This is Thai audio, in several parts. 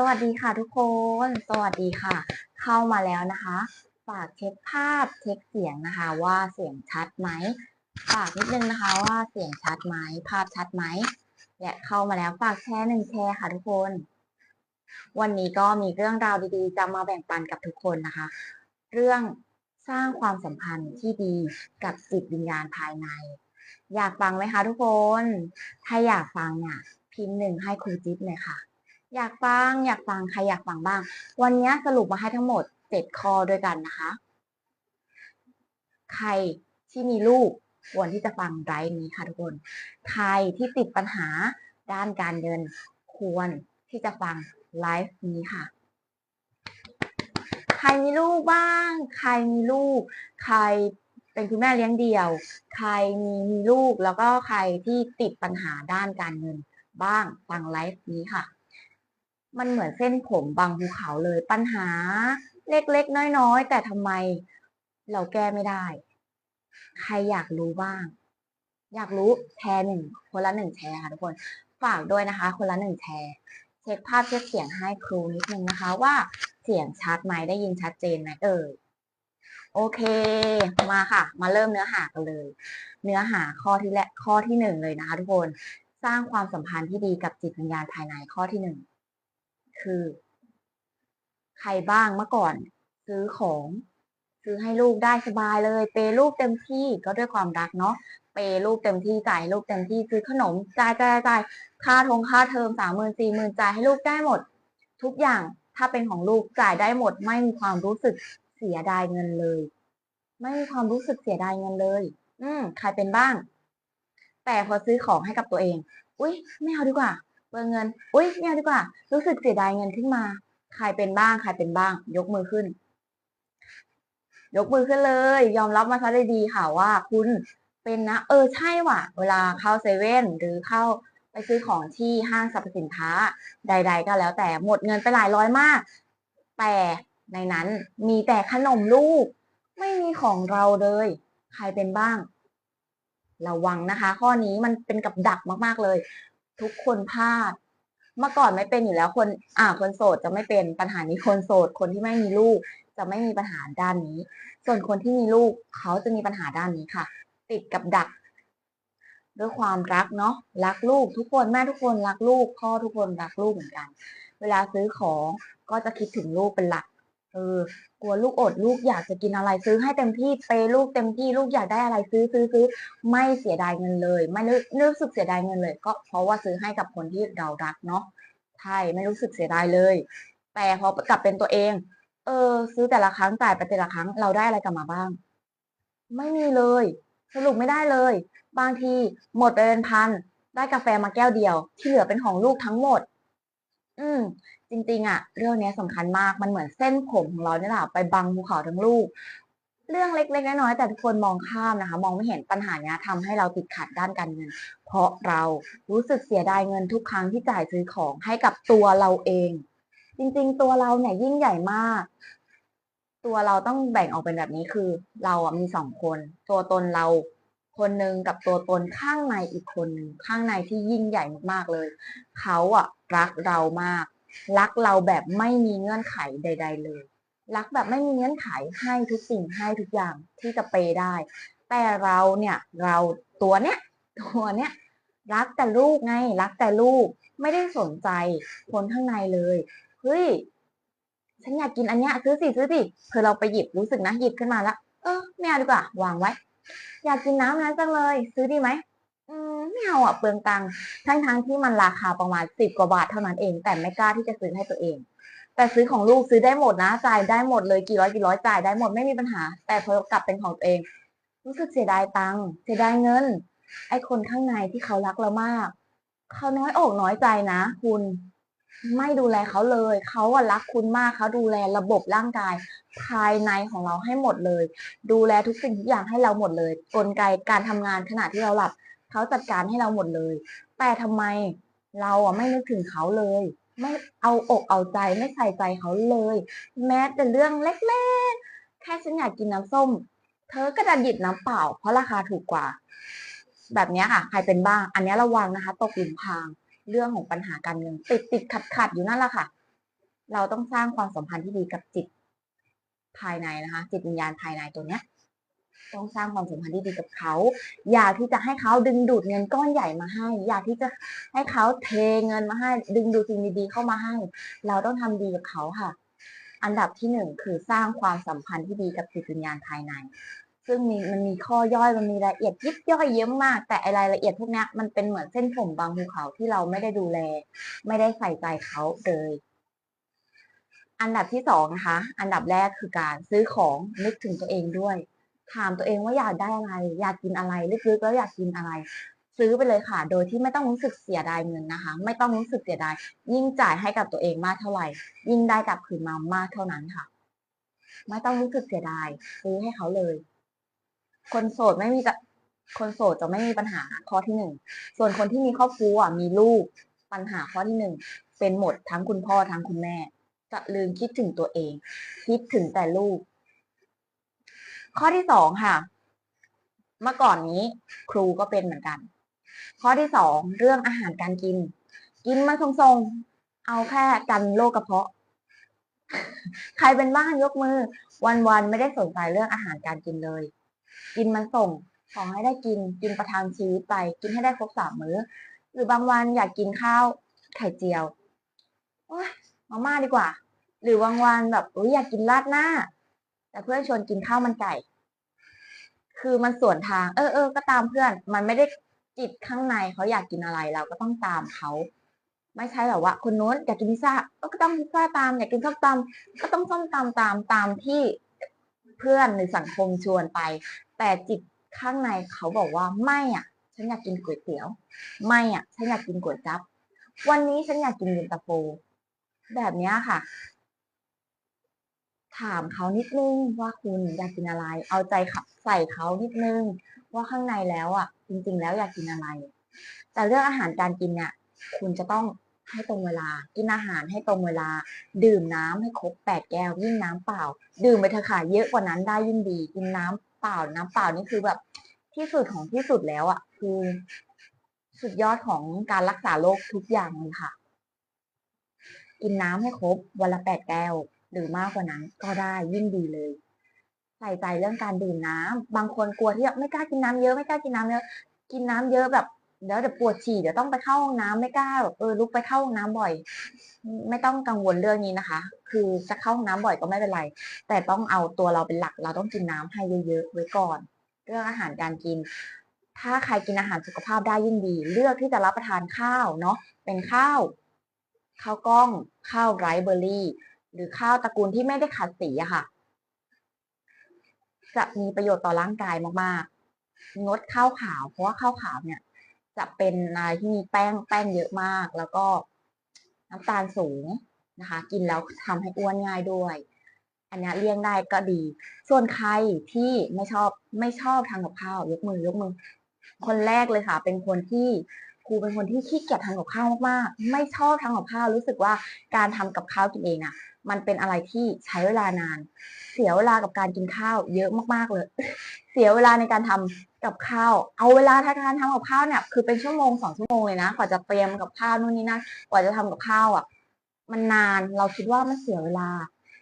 สวัสดีค่ะทุกคน สวัสดีค่ะ เข้ามาแล้วนะคะ ฝากเช็คภาพเช็คเสียงนะคะ ว่าเสียงชัดไหม ฝากนิดนึงนะคะว่าเสียงชัดไหม ภาพชัดไหมและเข้ามาแล้วฝากแชร์หนึ่งแชร์ค่ะทุกคน วันนี้ก็มีเรื่องราวดีๆ จะมาแบ่งปันกับทุกคนนะคะ เรื่องสร้างความสัมพันธ์ที่ดีกับจิตวิญญาณภายใน อยากฟังไหมคะทุกคน ถ้าอยากฟังเนี่ยพิมพ์หนึ่งให้ครูจิ๊บเลยค่ะ อยากฟังอยากฟังใครอยากฟังบ้าง วันนี้สรุปมาให้ทั้งหมดเจ็ดข้อด้วยกันนะคะ ใครที่มีลูกควรที่จะฟังไลฟ์นี้ค่ะทุกคน ใครที่ติดปัญหาด้านการเงินควรที่จะฟังไลฟ์นี้ค่ะ ใครมีลูกบ้าง ใครมีลูก ใครเป็นคุณแม่เลี้ยงเดี่ยว ใครมีมีลูกแล้วก็ใครที่ติดปัญหาด้านการเงิน บ้างฟังไลฟ์นี้ค่ะ มันเหมือนเส้นผมบางภูเขาเลยปัญหาเล็กๆ น้อยๆ แต่ทำไมเราแก้ไม่ได้ ใครอยากรู้บ้าง อยากรู้แชร์หนึ่งคนละหนึ่งแชร์ค่ะทุกคน ฝากด้วยนะคะ คนละหนึ่งแชร์เช็คภาพเช็คเสียงให้ครูนิดนึงนะคะ ว่าเสียงชัดไหมได้ยินชัดเจนไหมเอ่ยโอเค มาค่ะ มาเริ่มเนื้อหากันเลย เนื้อหาข้อที่แรกข้อที่หนึ่งเลยนะคะทุกคน สร้างความสัมพันธ์ที่ดีกับจิตวิญญาณภายในข้อที่หนึ่ง คือ ใครบ้างเมื่อก่อน ซื้อของ ซื้อให้ลูกได้สบายเลย เปย์ลูกเต็มที่ก็ด้วยความรักเนาะเปย์ลูกเต็มที่จ่ายลูกเต็มที่ซื้อขนมจ่ายจ่ายจ่ายค่าทงค่าเทอมสามหมื่นสี่หมื่นจ่ายให้ลูกได้หมด ทุกอย่างถ้าเป็นของลูกจ่ายได้หมด ไม่มีความรู้สึกเสียดายเงินเลย ไม่มีความรู้สึกเสียดายเงินเลย อืมใครเป็นบ้าง แต่พอซื้อของให้กับตัวเอง อุ้ยไม่เอาดีกว่า เปลืองเงิน อุ้ยไม่เอาดีกว่า รู้สึกเสียดายเงินขึ้นมา ใครเป็นบ้าง ใครเป็นบ้าง ยกมือขึ้น ยกมือขึ้นเลย ยอมรับมาซะได้ดีค่ะว่าคุณเป็นนะ เออใช่ว่ะ เวลาเข้าเซเว่นหรือเข้าไปซื้อของที่ห้างสรรพสินค้า ใด ๆ ก็แล้วแต่หมดเงินไปหลายร้อยมาก แต่ในนั้นมีแต่ขนมลูก ไม่มีของเราเลย ใครเป็นบ้าง ระวังนะคะ ข้อนี้มันเป็นกับดักมากๆเลย ทุกคนพลาด เมื่อก่อนไม่เป็นอยู่แล้วคนอ่าคนโสดจะไม่เป็นปัญหานี้คนโสด คนที่ไม่มีลูก จะไม่มีปัญหาด้านนี้ ส่วนคนที่มีลูกเขาจะมีปัญหาด้านนี้ค่ะ ติดกับดัก ด้วยความรักเนาะรักลูกทุกคนแม่ทุกคนรักลูกพ่อทุกคนรักลูกเหมือนกัน เวลาซื้อของก็จะคิดถึงลูกเป็นหลัก เออกลัวลูกอดลูกอยากจะกินอะไรซื้อให้เต็มที่เปลูกเต็มที่ลูกอยากได้อะไรซื้อซื้อซื้อไม่เสียดายเงินเลย ไม่รู้รู้สึกเสียดายเงินเลย ก็เพราะว่าซื้อให้กับคนที่เรารักเนาะใช่ไม่รู้สึกเสียดายเลย แต่พอกลับเป็นตัวเอง เออ ซื้อแต่ละครั้งจ่ายไปแต่ละครั้งเราได้อะไรกลับมาบ้าง ไม่มีเลย สรุปไม่ได้เลย บางทีหมดไปเป็นพันได้กาแฟมาแก้วเดียว ที่เหลือเป็นของลูกทั้งหมด อืม จริงๆอะเรื่องนี้สำคัญมากมันเหมือนเส้นผมของเราเนี่ยแหละไปบังภูเขาทั้งลูก เรื่องเล็กๆน้อยๆแต่ทุกคนมองข้ามนะคะ มองไม่เห็นปัญหานี้ทำให้เราติดขัดด้านการเงิน เพราะเรารู้สึกเสียดายเงินทุกครั้งที่จ่ายซื้อของให้กับตัวเราเอง จริงๆ ตัวเราเนี่ยยิ่งใหญ่มาก ตัวเราต้องแบ่งออกเป็นแบบนี้คือ เราอะมีสองคน ตัวตนเราคนหนึ่งกับตัวตนข้างในอีกคนหนึ่งข้างในที่ยิ่งใหญ่มากๆเลย เขาอะรักเรามาก รักเราแบบไม่มีเงื่อนไขใด ๆ เลย รักแบบไม่มีเงื่อนไขให้ทุกสิ่งให้ทุกอย่างที่จะเปย์ได้ แต่เราเนี่ยเราตัวเนี้ยตัวเนี้ยรักแต่ลูกไง รักแต่ลูกไม่ได้สนใจคนข้างในเลยเฮ้ยฉันอยากกินอันเนี้ยซื้อสิซื้อสิเธอเราไปหยิบรู้สึกนะหยิบขึ้นมาแล้วเออไม่เอาดีกว่าวางไว้ อยากกินน้ำนั้นจังเลย ซื้อดีไหม เอาอะเปลืองตังค์ทั้งทั้งที่มันราคาประมาณสิบกว่าบาทเท่านั้นเอง แต่ไม่กล้าที่จะซื้อให้ตัวเอง แต่ซื้อของลูกซื้อได้หมดนะจ่ายได้หมดเลยกี่ร้อยกี่ร้อยจ่ายได้หมดไม่มีปัญหา แต่พอกลับเป็นของตัวเอง รู้สึกเสียดายตังค์เสียดายเงิน ไอ้คนข้างในที่เขารักเรามาก เขาน้อยอกน้อยใจนะ คุณไม่ดูแลเขาเลย เขาอะรักคุณมากเขาดูแลระบบร่างกาย ภายในของเราให้หมดเลย ดูแลทุกสิ่งทุกอย่างให้เราหมดเลย กลไกการทำงานขณะที่เราหลับ เขาจัดการให้เราหมดเลย แต่ทำไมเราอะไม่นึกถึงเขาเลย ไม่เอาอกเอาใจไม่ใส่ใจเขาเลย แม้แต่เรื่องเล็กๆ แค่ฉันอยากกินน้ำส้ม เธอก็ดันหยิบน้ำเปล่า เพราะราคาถูกกว่า แบบนี้ค่ะ ใครเป็นบ้าง อันนี้ระวังนะคะ ตกหลุมพราง เรื่องของปัญหาการเงินติดติดขัดขัดๆอยู่นั่นแหละค่ะ เราต้องสร้างความสัมพันธ์ที่ดีกับจิตภายในนะคะ จิตวิญญาณภายในตัวเนี้ย ต้องสร้างความสัมพันธ์ที่ดีกับเขา อยากที่จะให้เขาดึงดูดเงินก้อนใหญ่มาให้ อยากที่จะให้เขาเทเงินมาให้ ดึงดูดสิ่งดีๆเข้ามาให้ เราต้องทำดีกับเขาค่ะ อันดับที่หนึ่งคือสร้างความสัมพันธ์ที่ดีกับจิตวิญญาณภายใน ซึ่งมีมันมีข้อย่อยมันมีรายละเอียดยิบย่อยเยอะมาก แต่รายละเอียดพวกนี้มันเป็นเหมือนเส้นผมบางภูเขาที่เราไม่ได้ดูแล ไม่ได้ใส่ใจเขาเลยอันดับที่สองนะคะ อันดับแรกคือการซื้อของนึกถึงตัวเองด้วย ถามตัวเองว่าอยากได้อะไร อยากกินอะไรลึกๆแล้วอยากกินอะไร ซื้อไปเลยค่ะ โดยที่ไม่ต้องรู้สึกเสียดายเงินนะคะ ไม่ต้องรู้สึกเสียดาย ยิ่งจ่ายให้กับตัวเองมากเท่าไหร่ ยิ่งได้กลับคืนมามากเท่านั้นค่ะ ไม่ต้องรู้สึกเสียดาย ซื้อให้เขาเลย คนโสดไม่มีจะคนโสดจะไม่มีปัญหาข้อที่หนึ่ง ส่วนคนที่มีครอบครัวมีลูก ปัญหาข้อที่หนึ่งเป็นหมดทั้งคุณพ่อทั้งคุณแม่ จะลืมคิดถึงตัวเอง คิดถึงแต่ลูก ข้อที่สองค่ะ เมื่อก่อนนี้ครูก็เป็นเหมือนกัน ข้อที่สองเรื่องอาหารการกิน กินมาทรงๆ เอาแค่กันโรคกระเพาะ ใครเป็นบ้างยกมือ วันๆไม่ได้สนใจเรื่องอาหารการกินเลย กินมันส่งขอให้ได้กินกินประทังชีวิตไป กินให้ได้ครบสามมื้อ หรือบางวันอยากกินข้าวไข่เจียวโอ๊ยมาม่าดีกว่า หรือบางวันแบบอุ๊ยอยากกินราดหน้า แต่เพื่อนชวนกินข้าวมันไก่ คือมันสวนทาง เออเออก็ตามเพื่อน มันไม่ได้จิตข้างในเขาอยากกินอะไรเราก็ต้องตามเขาไม่ใช่แบบว่าคนนู้นอยากกินพิซซ่าก็ต้องพิซซ่าตามอยากกินส้มตำก็ต้องส้มตำตามตามที่เพื่อนหรือสังคมชวนไป แต่จิตข้างในเขาบอกว่าไม่อะ ฉันอยากกินก๋วยเตี๋ยว ไม่อะ ฉันอยากกินก๋วยจั๊บวันนี้ฉันอยากกินเย็นตาโฟแบบเนี้ยค่ะ ถามเขานิดนึงว่าคุณอยากกินอะไร เอาใจขับใส่เขานิดนึง ว่าข้างในแล้วอะ จริง ๆ แล้วอยากกินอะไร แต่เรื่องอาหารการกินเนี่ยคุณจะต้องให้ตรงเวลา กินอาหารให้ตรงเวลา ดื่มน้ำให้ครบแปดแก้วยิ่งน้ำเปล่า ดื่มไปเถอะค่ะเยอะกว่านั้นได้ยิ่งดี กินน้ำเปล่าน้ำเปล่านี่คือแบบ ที่สุดของที่สุดแล้วอะ คือ สุดยอดของการรักษาโรคทุกอย่างเลยค่ะ กินน้ำให้ครบวันละแปดแก้ว หรือมากกว่านั้นก็ได้ยิ่งดีเลย ใส่ใจเรื่องการดื่มน้ำบางคนกลัวที่จะไม่กล้ากินน้ำเยอะไม่กล้ากินน้ำเยอะกินน้ำเยอะแบบเดี๋ยวเดี๋ยวปวดฉี่เดี๋ยวต้องไปเข้าห้องน้ำไม่กล้าแบบเออลุกไปเข้าห้องน้ำบ่อย ไม่ต้องกังวลเรื่องนี้นะคะ คือจะเข้าห้องน้ำบ่อยก็ไม่เป็นไร แต่ต้องเอาตัวเราเป็นหลักเราต้องกินน้ำให้เยอะๆไว้ก่อน เรื่องอาหารการกิน ถ้าใครกินอาหารสุขภาพได้ยิ่งดี เลือกที่จะรับประทานข้าวเนาะเป็นข้าวข้าวกล้องข้าวไรซ์เบอร์รี่ หรือข้าวตระกูลที่ไม่ได้ขัดสีอะค่ะ จะมีประโยชน์ต่อร่างกายมากๆ งดข้าวขาว เพราะว่าข้าวขาวเนี่ย จะเป็นอะไรที่มีแป้งแป้งเยอะมาก แล้วก็น้ำตาลสูงนะคะ กินแล้วทำให้อ้วนง่ายด้วย อันนี้เลี่ยงได้ก็ดี ส่วนใครที่ไม่ชอบไม่ชอบทำกับข้าวยกมือยกมือ คนแรกเลยค่ะ เป็นคนที่ครูเป็นคนที่ขี้เกียจทำกับข้าวมากๆ ไม่ชอบทำกับข้าว รู้สึกว่าการทำกับข้าวกินเองอะ มันเป็นอะไรที่ใช้เวลานาน เสียเวลากับการกินข้าว เยอะมากๆเลย เสียเวลาในการทำกับข้าว เอาเวลาทางการทำกับข้าวเนี่ยคือเป็นชั่วโมงสองชั่วโมงเลยนะกว่าจะเตรียมกับข้าวนู่นนี่นั่นกว่าจะทำกับข้าวอะ มันนานเราคิดว่ามันเสียเวลา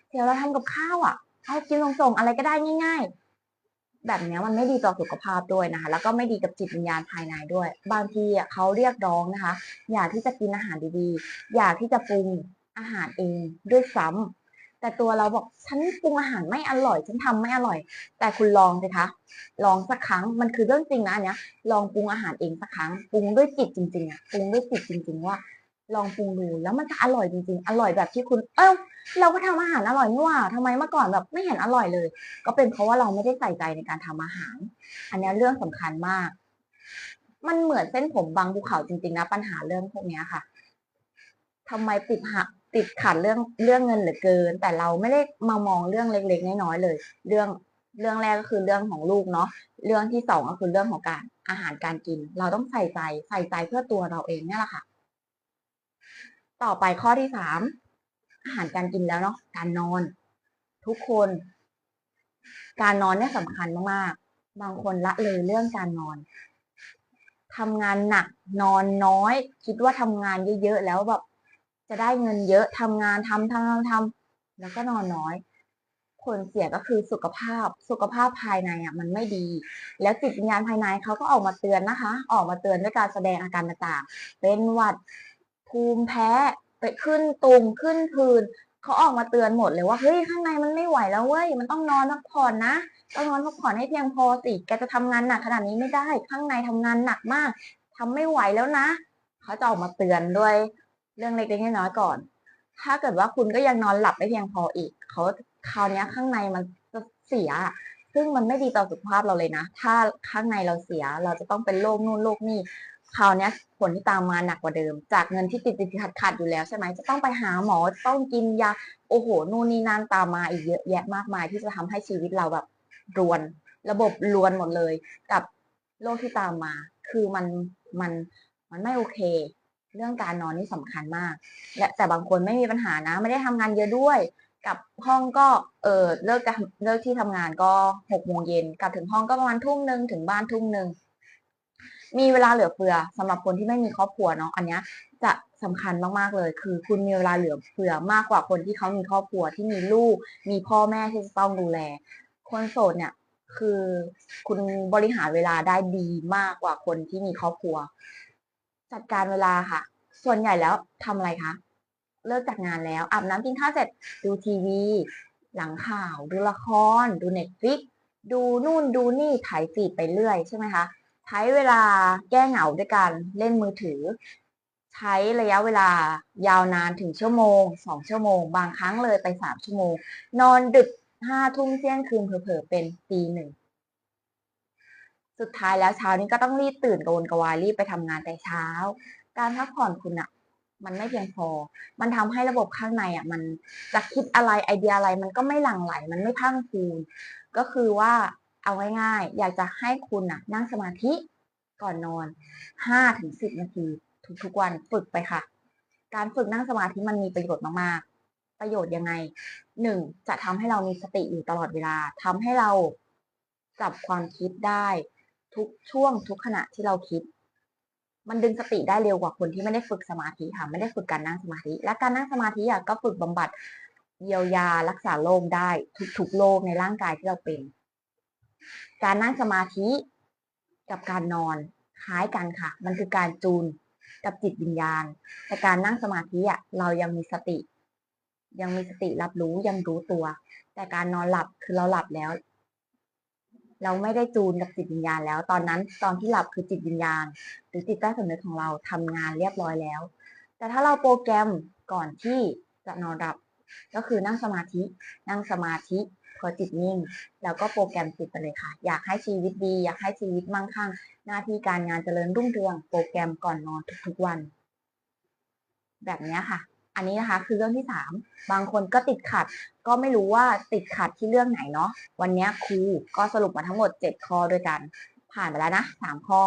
เสียเวลาทำกับข้าวอะเอากินส่งๆอะไรก็ได้ง่าย ๆ แบบเนี้ยมันไม่ดีต่อสุขภาพด้วยนะคะ แล้วก็ไม่ดีกับจิตวิญญาณภายในด้วย บางทีอะเขาเรียกร้องนะคะ อยากที่จะกินอาหารดีๆ อยากที่จะปรุง อาหารเองด้วยซ้ำแต่ตัวเราบอกฉันปรุงอาหารไม่อร่อย ฉันทำไม่อร่อย แต่คุณลองสิคะ ลองสักครั้งมันคือเรื่องจริงนะอันเนี้ย ลองปรุงอาหารเองสักครั้งปรุงด้วยจิตจริงๆอะปรุงด้วยจิตจริง ๆ ว่า ลองปรุงดูแล้วมันจะอร่อยจริง ๆ อร่อยแบบที่คุณ เอ้าเราก็ทำอาหารอร่อยนี่ว่าทำไมเมื่อก่อนแบบไม่เห็นอร่อยเลย ก็เป็นเพราะว่าเราไม่ได้ใส่ใจในการทำอาหาร อันเนี้ยเรื่องสำคัญมาก มันเหมือนเส้นผมบางภูเขาจริงๆนะปัญหาเรื่องพวกเนี้ยค่ะทำไมติดหัก ติดขัดเรื่องเรื่องเงินเหลือเกิน แต่เราไม่ได้มามองเรื่องเล็ก ๆ น้อยๆเลย เรื่องเรื่องแรกก็คือเรื่องของลูกเนาะเรื่องที่สองก็คือเรื่องของการอาหารการกิน เราต้องใส่ใจใส่ใจเพื่อตัวเราเองเนี่ยแหละค่ะ ต่อไปข้อที่สามอาหารการกินแล้วเนาะการนอน ทุกคน การนอนเนี่ยสำคัญมากๆ บางคนละเลยเรื่องการนอนทำงานหนักนอนน้อย คิดว่าทำงานเยอะๆแล้วแบบ จะได้เงินเยอะทำงานทำทำทำทำแล้วก็นอนน้อย ผลเสียก็คือสุขภาพสุขภาพภายในอะมันไม่ดี แล้วจิตวิญญาณภายในเขาก็ออกมาเตือนนะคะ ออกมาเตือนด้วยการแสดงอาการต่างๆ เป็นหวัดภูมิแพ้ไปขึ้นตุงขึ้นพื้นเขาออกมาเตือนหมดเลยว่าเฮ้ยข้างในมันไม่ไหวแล้วเว้ยมันต้องนอนพักผ่อนนะต้องนอนพักผ่อนให้เพียงพอสิแกจะทำงานหนักขนาดนี้ไม่ได้ ข้างในทำงานหนักมากทำไม่ไหวแล้วนะเขาจะออกมาเตือนด้วย เรื่องเล็กๆน้อยๆก่อน ถ้าเกิดว่าคุณก็ยังนอนหลับไม่เพียงพออีกเขาคราวนี้ข้างในมันจะเสีย ซึ่งมันไม่ดีต่อสุขภาพเราเลยนะ ถ้าข้างในเราเสียเราจะต้องเป็นโรคนู่นโรคนี่คราวนี้ผลที่ตามมาหนักกว่าเดิม จากเงินที่ติดติดขัดขัดอยู่แล้วใช่ไหมจะต้องไปหาหมอต้องกินยาโอ้โหนู่นนี่นั่นตามมาอีกเยอะแยะมากมาย ที่จะทำให้ชีวิตเราแบบรวน ระบบรวนหมดเลย กับโรคที่ตามมา คือมันมันมันไม่โอเค เรื่องการนอนนี่สำคัญมาก และแต่บางคนไม่มีปัญหานะ ไม่ได้ทำงานเยอะด้วยกลับห้องก็เออเลิกจะเลิกที่ทำงานก็หกโมงเย็นกลับถึงห้องก็ประมาณทุ่มหนึ่งถึงบ้านทุ่มหนึ่งมีเวลาเหลือเฟือสำหรับคนที่ไม่มีครอบครัวเนาะอันเนี้ยจะสำคัญมากๆเลย คือคุณมีเวลาเหลือเฟือมากกว่าคนที่เขามีครอบครัวที่มีลูก มีพ่อแม่ที่จะต้องดูแล คนโสดเนี่ยคือคุณบริหารเวลาได้ดีมากกว่าคนที่มีครอบครัว จัดการเวลาค่ะ ส่วนใหญ่แล้วทำอะไรคะ เลิกจากงานแล้วอาบน้ำกินข้าวเสร็จดูทีวี หลังข่าว ดูละคร ดูเน็ตฟลิกดูนู่นดูนี่ถ่ายฟีดไปเรื่อยใช่ไหมคะ ใช้เวลาแก้เหงาด้วยการเล่นมือถือ ใช้ระยะเวลายาวนานถึงชั่วโมงสองชั่วโมง บางครั้งเลยไปสามชั่วโมง นอนดึกห้าทุ่มเที่ยงคืนเผลอๆเป็นตีหนึ่ง สุดท้ายแล้วเช้านี้ก็ต้องรีบตื่นกระวนกระวายรีบไปทำงานแต่เช้า การพักผ่อนคุณอะมันไม่เพียงพอ มันทำให้ระบบข้างในอะมันจะคิดอะไรไอเดียอะไร มันก็ไม่หลั่งไหล มันไม่พังพูนก็คือว่าเอาง่ายๆอยากจะให้คุณอะนั่งสมาธิก่อนนอนห้าถึงสิบนาที ทุกๆวันฝึกไปค่ะ การฝึกนั่งสมาธิมันมีประโยชน์มากๆ ประโยชน์ยังไงหนึ่งจะทำให้เรามีสติอยู่ตลอดเวลาทำให้เราจับความคิดได้ ทุกช่วงทุกขณะที่เราคิด มันดึงสติได้เร็วกว่าคนที่ไม่ได้ฝึกสมาธิค่ะไม่ได้ฝึกการนั่งสมาธิ และการนั่งสมาธิอะก็ฝึกบำบัดเยียวยารักษาโรคได้ทุกๆโรคในร่างกายที่เราเป็น การนั่งสมาธิกับการนอนคล้ายกันค่ะ มันคือการจูนกับจิตวิญญาณ แต่การนั่งสมาธิอะเรายังมีสติ ยังมีสติรับรู้ยังรู้ตัว แต่การนอนหลับคือเราหลับแล้ว เราไม่ได้จูนกับจิตวิญญาณแล้ว ตอนนั้นตอนที่หลับคือจิตวิญญาณ หรือจิตใต้สำนึกของเราทำงานเรียบร้อยแล้ว แต่ถ้าเราโปรแกรมก่อนที่จะนอนหลับ ก็คือนั่งสมาธิ นั่งสมาธิพอจิตนิ่งแล้วก็โปรแกรมจิตไปเลยค่ะ อยากให้ชีวิตดี อยากให้ชีวิตมั่งคั่ง หน้าที่การงานเจริญรุ่งเรือง โปรแกรมก่อนนอนทุกๆวัน แบบนี้ค่ะ อันนี้นะคะคือเรื่องที่สามบางคนก็ติดขัด ก็ไม่รู้ว่าติดขัดที่เรื่องไหนเนาะวันนี้ครูก็สรุปมาทั้งหมดเจ็ดข้อด้วยกัน ผ่านไปแล้วนะสามข้อ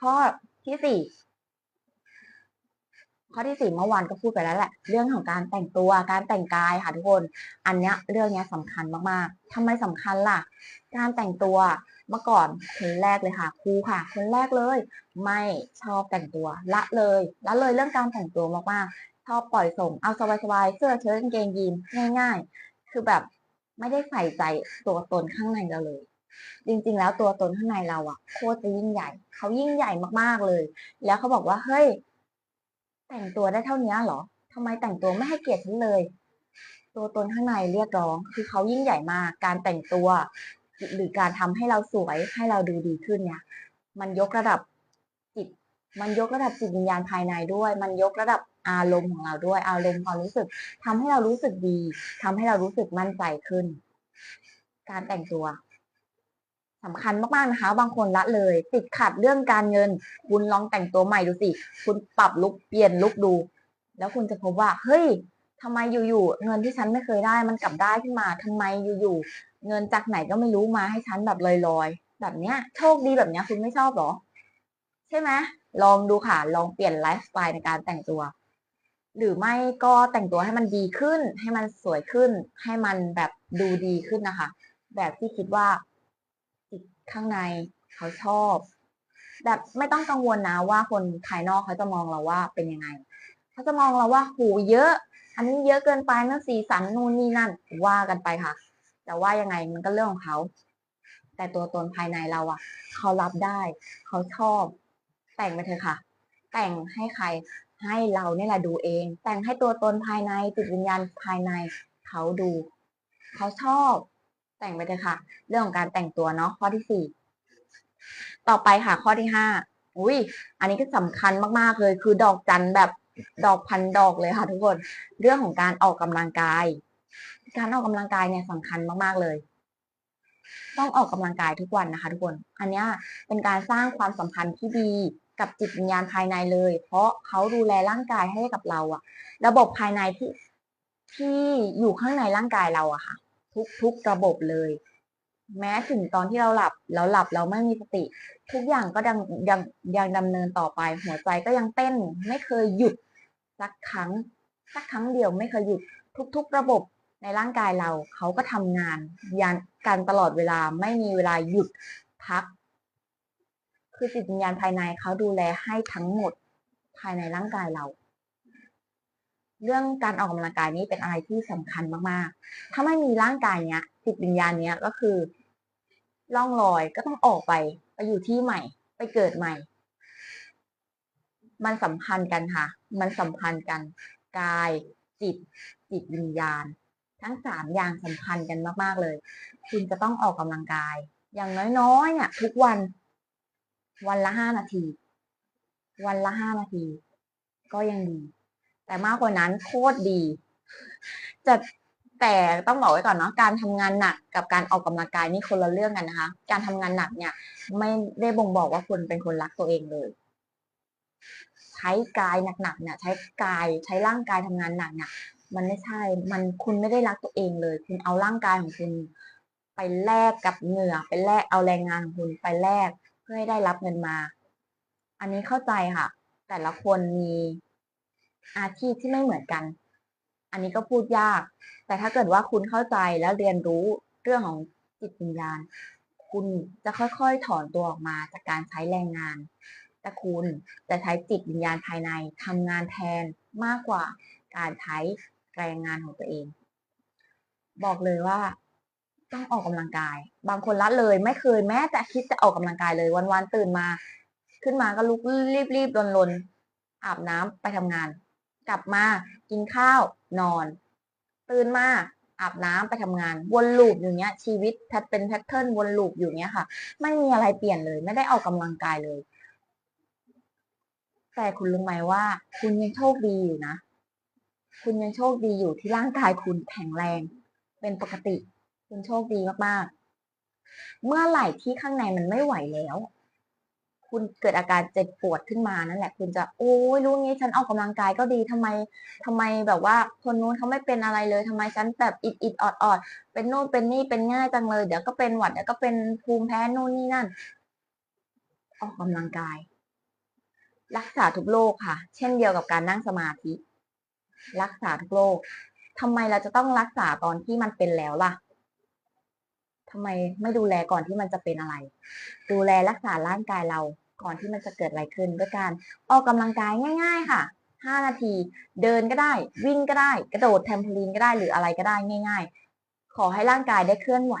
ข้อที่สี่ข้อที่สี่เมื่อวานก็พูดไปแล้วแหละ เรื่องของการแต่งตัวการแต่งกายค่ะทุกคนอันนี้เรื่องนี้ยสำคัญมากๆทำไมสำคัญล่ะ การแต่งตัวเมื่อก่อนคนแรกเลยค่ะครูค่ะคนแรกเลย ไม่ชอบแต่งตัวละเลยละเลยเรื่องการแต่งตัวมากๆ ชอบปล่อยส่งเอาสบายๆเสื้อเชิ้ตกางเกงยีนง่าย ๆ คือแบบไม่ได้ใส่ใจตัวตนข้างในเราเลย จริงๆ แล้วตัวตนข้างในเราอะโคตรจะยิ่งใหญ่เขายิ่งใหญ่มากๆเลย แล้วเขาบอกว่าเฮ้ย แต่งตัวได้เท่านี้เหรอทำไมแต่งตัวไม่ให้เกียรติฉันเลย ตัวตนข้างในเรียกร้อง คือเขายิ่งใหญ่มากการแต่งตัว หรือการทำให้เราสวยให้เราดูดีขึ้นเนี่ย มันยกระดับจิต มันยกระดับจิตวิญญาณภายในด้วย มันยกระดับ อารมณ์ของเราด้วยอารมณ์ความรู้สึกทำให้เรารู้สึกดีทำให้เรารู้สึกมั่นใจขึ้น การแต่งตัวสำคัญมากๆนะคะ บางคนละเลย ติดขัดเรื่องการเงิน คุณลองแต่งตัวใหม่ดูสิ คุณปรับลุกเปลี่ยนลุกดู แล้วคุณจะพบว่า เฮ้ยทำไมอยู่ๆเงินที่ฉันไม่เคยได้ มันกลับได้ขึ้นมาทำไมอยู่ๆเงินจากไหนก็ไม่รู้มาให้ฉันแบบลอยๆแบบเนี้ย โชคดีแบบเนี้ย คุณไม่ชอบหรอ ใช่ไหมลองดูค่ะ ลองเปลี่ยนไลฟ์สไตล์ในการแต่งตัว หรือไม่ก็แต่งตัวให้มันดีขึ้น ให้มันสวยขึ้น ให้มันแบบดูดีขึ้นนะคะ แบบที่คิดว่าจิตข้างในเขาชอบ แบบไม่ต้องกังวลนะว่าคนภายนอกเขาจะมองเราว่าเป็นยังไง เขาจะมองเราว่าหูเยอะ อันนี้เยอะเกินไปนะสีสันนู่นนี่นั่นว่ากันไปค่ะ แต่ว่ายังไงมันก็เรื่องของเขา แต่ตัวตนภายในเราอะเขารับได้ เขาชอบ แต่งไปเถอะค่ะ แต่งให้ใคร ให้เราเนี่ยแหละดูเอง แต่งให้ตัวตนภายในจิตวิญญาณภายในเขาดู เขาชอบ แต่งไปเถอะค่ะ เรื่องของการแต่งตัวเนาะข้อที่สี่ต่อไปค่ะข้อที่ห้าอุ้ยอันนี้ก็สำคัญมากๆเลย คือดอกจันแบบดอกพันดอกเลยค่ะ ทุกคนเรื่องของการออกกำลังกาย การออกกำลังกายเนี่ยสำคัญมากๆเลย ต้องออกกำลังกายทุกวันนะคะ ทุกคน อันนี้เป็นการสร้างความสัมพันธ์ที่ดี กับจิตวิญญาณภายในเลย เพราะเขาดูแลร่างกายให้กับเราอะระบบภายในที่ที่อยู่ข้างในร่างกายเราอะค่ะ ทุกทุกระบบเลย แม้ถึงตอนที่เราหลับเราหลับเราไม่มีสติ ทุกอย่างก็ยังยังยังดำเนินต่อไป หัวใจก็ยังเต้นไม่เคยหยุดสักครั้งสักครั้งเดียวไม่เคยหยุดทุก ๆ ระบบในร่างกายเราเขาก็ทำงานยันกันตลอดเวลาไม่มีเวลาหยุดพัก คือจิตวิญญาณภายในเขาดูแลให้ทั้งหมดภายในร่างกายเรา เรื่องการออกกำลังกายนี้เป็นอะไรที่สำคัญมากๆ ถ้าไม่มีร่างกายเนี้ย จิตวิญญาณเนี้ยก็คือล่องลอยก็ต้องออกไปไปอยู่ที่ใหม่ ไปเกิดใหม่ มันสัมพันธ์กันค่ะ มันสัมพันธ์กันกายจิตจิตวิญญาณ ทั้งสามอย่างสัมพันธ์กันมากๆเลย คุณจะต้องออกกำลังกาย อย่างน้อยๆเนี่ยทุกวัน วันละห้านาที วันละห้านาที ก็ยังดี แต่มากกว่านั้นโคตรดี จะแต่ต้องบอกไว้ก่อนเนาะการทำงานหนักกับการออกกำลังกายนี่คนละเรื่องกันนะคะ การทำงานหนักเนี่ย ไม่ได้บ่งบอกว่าคุณเป็นคนรักตัวเองเลย ใช้กายหนักๆเนี่ย ใช้กายใช้ร่างกายทำงานหนักเนี่ยมันไม่ใช่ มันคุณไม่ได้รักตัวเองเลย คุณเอาร่างกายของคุณ ไปแลกกับเหงื่อไปแลกเอาแรงงานของคุณไปแลก เพื่อให้ได้รับเงินมา อันนี้เข้าใจค่ะ แต่ละคนมีอาชีพที่ไม่เหมือนกัน อันนี้ก็พูดยาก แต่ถ้าเกิดว่าคุณเข้าใจแล้วเรียนรู้เรื่องของจิตวิญญาณ คุณจะค่อยๆถอนตัวออกมาจากการใช้แรงงาน แต่คุณจะใช้จิตวิญญาณภายในทำงานแทนมากกว่าการใช้แรงงานของตัวเอง บอกเลยว่า ต้องออกกำลังกาย บางคนละเลย ไม่เคยแม้แต่คิดจะออกกำลังกายเลย วันๆตื่นมา ขึ้นมาก็ลุกรีบๆลนๆอาบน้ำไปทำงาน กลับมากินข้าวนอน ตื่นมาอาบน้ำไปทำงาน วนลูปอย่างเงี้ย ชีวิตแพทเป็นแพทเทิร์นวนลูปอยู่เงี้ยค่ะ ไม่มีอะไรเปลี่ยนเลย ไม่ได้ออกกำลังกายเลย แต่คุณรู้ไหมว่า คุณยังโชคดีอยู่นะ คุณยังโชคดีอยู่ที่ร่างกายคุณแข็งแรง เป็นปกติ คุณโชคดีมากๆ เมื่อไหร่ที่ข้างในมันไม่ไหวแล้ว คุณเกิดอาการเจ็บปวดขึ้นมานั่นแหละ คุณจะโอ้ยรู้งี้ฉันออกกำลังกายก็ดีทำไมทำไมแบบว่าคนนู้นเขาไม่เป็นอะไรเลยทำไมฉันแบบอิดอิดออดออดเป็นโน่นเป็นนี่เป็นง่ายจังเลย เดี๋ยวก็เป็นหวัดเดี๋ยวก็เป็นภูมิแพ้นู่นนี่นั่น ออกกำลังกาย รักษาทุกโรคค่ะ เช่นเดียวกับการนั่งสมาธิ รักษาทุกโรคทำไมเราจะต้องรักษาตอนที่มันเป็นแล้วล่ะ ทำไมไม่ดูแลก่อนที่มันจะเป็นอะไร ดูแลรักษาร่างกายเราก่อนที่มันจะเกิดอะไรขึ้น ด้วยการออกกำลังกายง่าย ๆ ค่ะ5นาที เดินก็ได้ วิ่งก็ได้ กระโดดแทมโพลีนก็ได้หรืออะไรก็ได้ง่าย ๆ ขอให้ร่างกายได้เคลื่อนไหว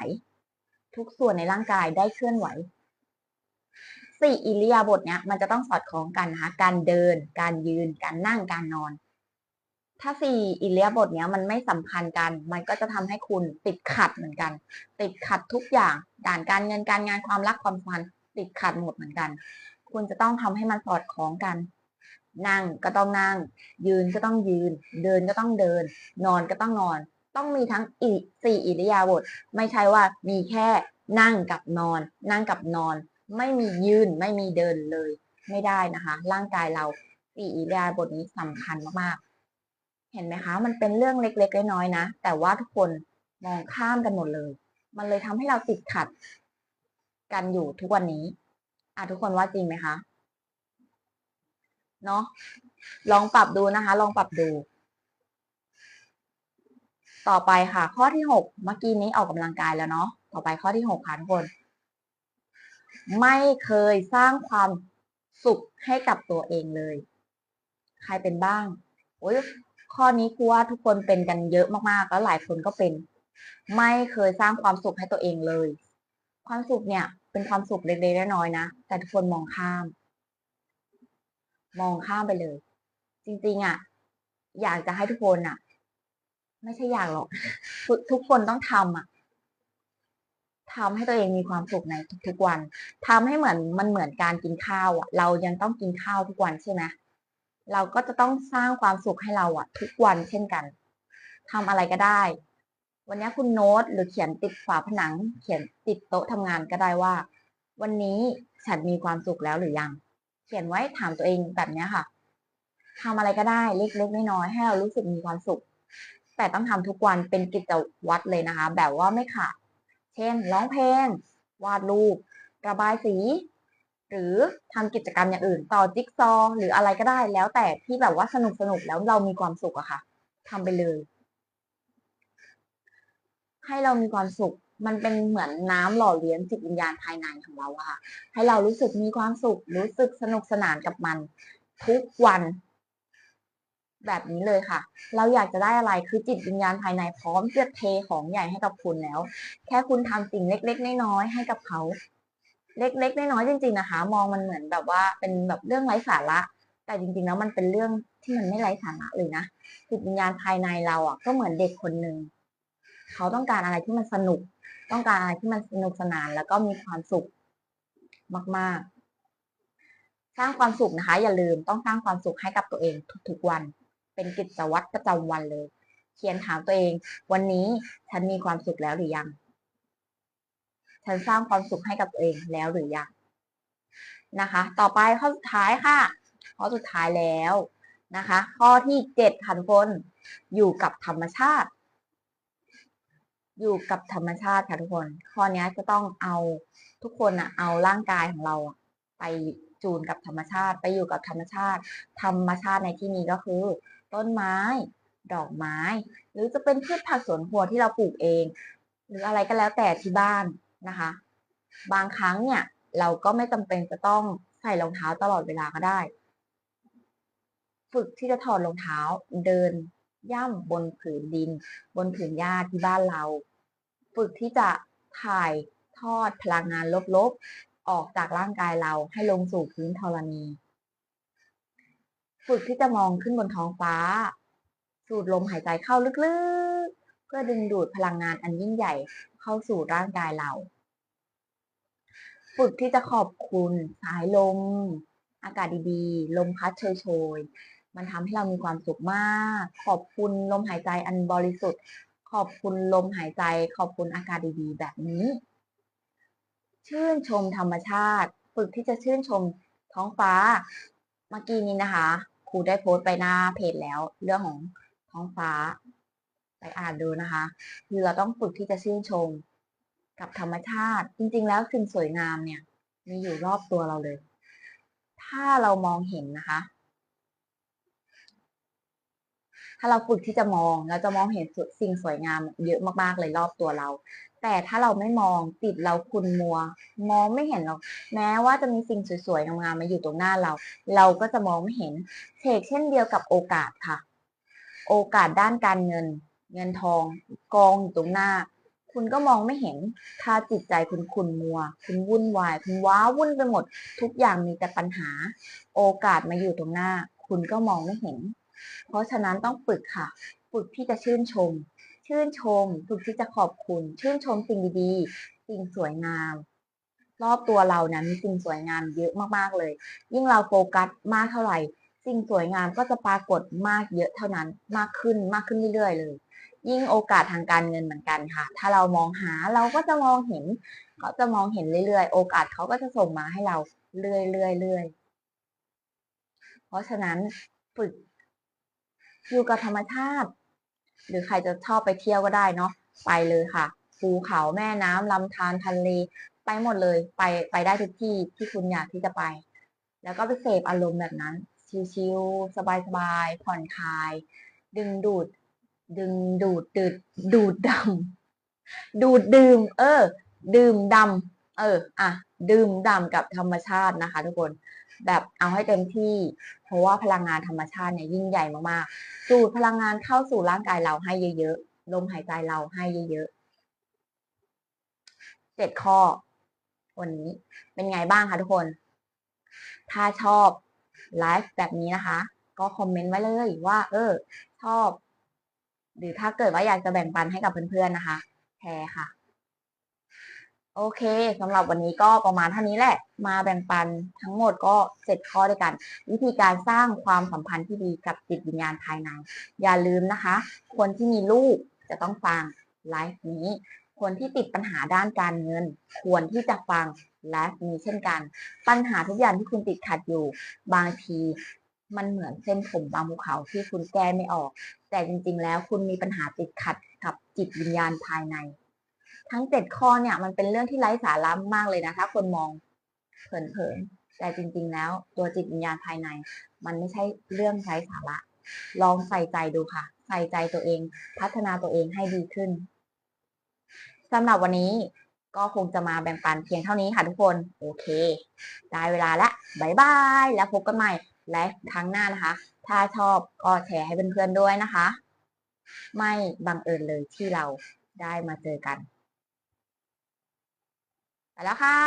ทุกส่วนในร่างกายได้เคลื่อนไหวสี่อิริยาบถเนี้ยมันจะต้องสอดคล้องกันนะคะการเดิน การยืน การนั่ง การนอน ถ้าสี่อิริยบถเนี้ยมันไม่สัมพันธ์กัน มันก็จะทำให้คุณติดขัดเหมือนกัน ติดขัดทุกอย่างด่านการเงินการงานความรักความสัมพันธ์ติดขัดหมดเหมือนกัน คุณจะต้องทำให้มันสอดคล้องกัน นั่งก็ต้องนั่ง ยืนก็ต้องยืน เดินก็ต้องเดิน นอนก็ต้องนอน ต้องมีทั้งอีสี่อิริยาบถไม่ใช่ว่ามีแค่นั่งกับนอน นั่งกับนอน ไม่มียืนไม่มีเดินเลย ไม่ได้นะคะ ร่างกายเราสี่อิริยาบถนี้สำคัญมากๆ เห็นไหมคะ มันเป็นเรื่องเล็กๆน้อยๆนะ แต่ว่าทุกคนมองข้ามกันหมดเลย มันเลยทำให้เราติดขัด กันอยู่ทุกวันนี้อะทุกคนว่าจริงไหมคะ เนาะลองปรับดูนะคะ ลองปรับดู ต่อไปค่ะ ข้อที่หกเมื่อกี้นี้ออกกำลังกายแล้วเนาะต่อไปข้อที่หกค่ะทุกคน ไม่เคยสร้างความสุขให้กับตัวเองเลย ใครเป็นบ้างโอ้ย ข้อนี้ครูว่าทุกคนเป็นกันเยอะมากๆ แล้วหลายคนก็เป็น ไม่เคยสร้างความสุขให้ตัวเองเลย ความสุขเนี่ยเป็นความสุขเล็กๆน้อยๆนะ แต่ทุกคนมองข้าม มองข้ามไปเลย จริงๆอะ อยากจะให้ทุกคนอะ ไม่ใช่อยากหรอก ทุกทุกคนต้องทำอะทำให้ตัวเองมีความสุขในทุกๆวันทำให้เหมือนมันเหมือนการกินข้าวอะ เรายังต้องกินข้าวทุกวันใช่ไหม เราก็จะต้องสร้างความสุขให้เราอะทุกวันเช่นกันทำอะไรก็ได้ วันนี้คุณโน้ตหรือเขียนติดฝาผนัง เขียนติดโต๊ะทำงานก็ได้ว่า วันนี้ฉันมีความสุขแล้วหรือยัง เขียนไว้ถามตัวเองแบบนี้ค่ะทำอะไรก็ได้เล็กๆน้อยๆให้เรารู้สึกมีความสุข แต่ต้องทำทุกวันเป็นกิจวัตรเลยนะคะ แบบว่าไม่ขาด เช่น ร้องเพลง วาดรูป ระบายสี หรือทำกิจกรรมอย่างอื่น ต่อจิ๊กซอหรืออะไรก็ได้ แล้วแต่ที่แบบว่าสนุกสนุกแล้วเรามีความสุขอะค่ะทำไปเลย ให้เรามีความสุข มันเป็นเหมือนน้ำหล่อเลี้ยงจิตวิญญาณภายในของเราอะค่ะ ให้เรารู้สึกมีความสุข รู้สึกสนุกสนานกับมัน ทุกวัน แบบนี้เลยค่ะ เราอยากจะได้อะไรคือจิตวิญญาณภายในพร้อมจะเทของใหญ่ให้กับคุณแล้ว แค่คุณทำสิ่งเล็ก ๆ น้อยๆให้กับเขา เล็กๆน้อยๆจริง ๆนะคะ มองมันเหมือนแบบว่าเป็นแบบเรื่องไร้สาระ แต่จริงๆแล้วมันเป็นเรื่องที่มันไม่ไร้สาระเลยนะจิตวิญญาณภายในเราอะก็เหมือนเด็กคนหนึ่งเขาต้องการอะไรที่มันสนุก ต้องการอะไรที่มันสนุกสนาน แล้วก็มีความสุขมาก ๆ สร้างความสุขนะคะ อย่าลืมต้องสร้างความสุขให้กับตัวเองทุกๆวัน เป็นกิจวัตรประจำวันเลย เขียนถามตัวเอง วันนี้ฉันมีความสุขแล้วหรือยัง ฉันสร้างความสุขให้กับตัวเองแล้วหรือยังนะคะ ต่อไปข้อสุดท้ายค่ะ ข้อสุดท้ายแล้วนะคะ ข้อที่เจ็ดค่ะทุกคนอยู่กับธรรมชาติ อยู่กับธรรมชาติค่ะทุกคน ข้อนี้จะต้องเอาทุกคนอะเอาร่างกายของเราไปจูนกับธรรมชาติ ไปอยู่กับธรรมชาติ ธรรมชาติในที่นี้ก็คือ ต้นไม้ ดอกไม้ หรือจะเป็นพืชผักสวนครัวที่เราปลูกเอง หรืออะไรก็แล้วแต่ที่บ้าน นะคะ บางครั้งเนี่ยเราก็ไม่จำเป็นจะต้องใส่รองเท้าตลอดเวลาก็ได้ ฝึกที่จะถอดรองเท้าเดินย่ำบนผืนดิน บนผืนหญ้าที่บ้านเรา ฝึกที่จะถ่ายทอดพลังงานลบๆ ออกจากร่างกายเราให้ลงสู่พื้นธรณี ฝึกที่จะมองขึ้นบนท้องฟ้า สูดลมหายใจเข้าลึกๆ เพื่อดึงดูดพลังงานอันยิ่งใหญ่ เข้าสู่ร่างกายเรา ฝึกที่จะขอบคุณสายลม อากาศดีๆ ลมพัดโชยๆ มันทำให้เรามีความสุขมาก ขอบคุณลมหายใจอันบริสุทธิ์ ขอบคุณลมหายใจ ขอบคุณอากาศดีๆ แบบนี้ ชื่นชมธรรมชาติ ฝึกที่จะชื่นชมท้องฟ้า เมื่อกี้นี้นะคะครูได้โพสต์ไปหน้าเพจแล้ว เรื่องของท้องฟ้า ไปอ่านดูนะคะ คือเราต้องฝึกที่จะชื่นชมกับธรรมชาติ จริง ๆ แล้วสิ่งสวยงามเนี่ย มีอยู่รอบตัวเราเลย ถ้าเรามองเห็นนะคะ ถ้าเราฝึกที่จะมองเราจะมองเห็นสิ่งสวยงามเยอะมากๆเลยรอบตัวเรา แต่ถ้าเราไม่มองติดเราคุณมัว มองไม่เห็นหรอกแม้ว่าจะมีสิ่งสวยๆงามๆมาอยู่ตรงหน้าเรา เราก็จะมองไม่เห็นเชกเช่นเดียวกับโอกาสค่ะ โอกาสด้านการเงิน เงินทองกองอยู่ตรงหน้า คุณก็มองไม่เห็น ถ้าจิตใจคุณคุณมัว คุณวุ่นวาย คุณว้าวุ่นไปหมด ทุกอย่างมีแต่ปัญหา โอกาสมาอยู่ตรงหน้า คุณก็มองไม่เห็น เพราะฉะนั้นต้องฝึกค่ะ ฝึกที่จะชื่นชม ชื่นชม ฝึกที่จะขอบคุณ ชื่นชมสิ่งดีๆ สิ่งสวยงาม รอบตัวเรานะมีสิ่งสวยงามเยอะมากๆเลย ยิ่งเราโฟกัสมากเท่าไหร่ สิ่งสวยงามก็จะปรากฏมากเยอะเท่านั้น มากขึ้นมากขึ้นเรื่อยๆเลย ยิ่งโอกาสทางการเงินเหมือนกันค่ะ ถ้าเรามองหาเราก็จะมองเห็นเขาจะมองเห็นเรื่อยๆ โอกาสเขาก็จะส่งมาให้เราเรื่อยๆเพราะฉะนั้นฝึกอยู่กับธรรมชาติ หรือใครจะชอบไปเที่ยวก็ได้เนาะไปเลยค่ะภูเขาแม่น้ำลำธารทะเลไปหมดเลยไปไปได้ทุกที่ที่คุณอยากที่จะไป แล้วก็ไปเสพอารมณ์แบบนั้นชิลๆสบายๆผ่อนคลาย ดึงดูด ดึงดูดดืดดูดดำดูดดื่ม เออ ดื่มดำเออ อะ ดื่มดำกับธรรมชาตินะคะ ทุกคนแบบเอาให้เต็มที่ เพราะว่าพลังงานธรรมชาติเนี่ยยิ่งใหญ่มากๆ สูดพลังงานเข้าสู่ร่างกายเราให้เยอะๆ ลมหายใจเราให้เยอะๆเจ็ดข้อ วันนี้เป็นไงบ้างคะทุกคน ถ้าชอบไลฟ์แบบนี้นะคะ ก็คอมเมนต์ไว้เลยว่า เออ ชอบ หรือถ้าเกิดว่าอยากจะแบ่งปันให้กับเพื่อนๆนะคะแชร์ค่ะ โอเคสำหรับวันนี้ก็ประมาณเท่านี้แหละ มาแบ่งปันทั้งหมดก็เจ็ดข้อด้วยกัน วิธีการสร้างความสัมพันธ์ที่ดีกับจิตวิญญาณภายใน อย่าลืมนะคะ คนที่มีลูกจะต้องฟังไลฟ์นี้ คนที่ติดปัญหาด้านการเงิน ควรที่จะฟังไลฟ์นี้เช่นกัน ปัญหาทุกอย่างที่คุณติดขัดอยู่ บางที มันเหมือนเส้นผมบางภูเขาที่คุณแก้ไม่ออก แต่จริงๆ แล้วคุณมีปัญหาติดขัดกับจิตวิญญาณภายใน ทั้งเจ็ดข้อเนี่ยมันเป็นเรื่องที่ไร้สาระมากเลยนะถ้าคนมองเผินๆแต่จริงๆ แล้วตัวจิตวิญญาณภายใน มันไม่ใช่เรื่องไร้สาระ ลองใส่ใจดูค่ะ ใส่ใจตัวเอง พัฒนาตัวเองให้ดีขึ้นสำหรับวันนี้ก็คงจะมาแบ่งปันเพียงเท่านี้ค่ะทุกคน โอเค ได้เวลาแล้วบายบาย แล้วพบกันใหม่ ไลฟ์ครั้งหน้านะคะ ถ้าชอบก็แชร์ให้เพื่อนๆด้วยนะคะ ไม่บังเอิญเลยที่เราได้มาเจอกัน ไปแล้วค่ะ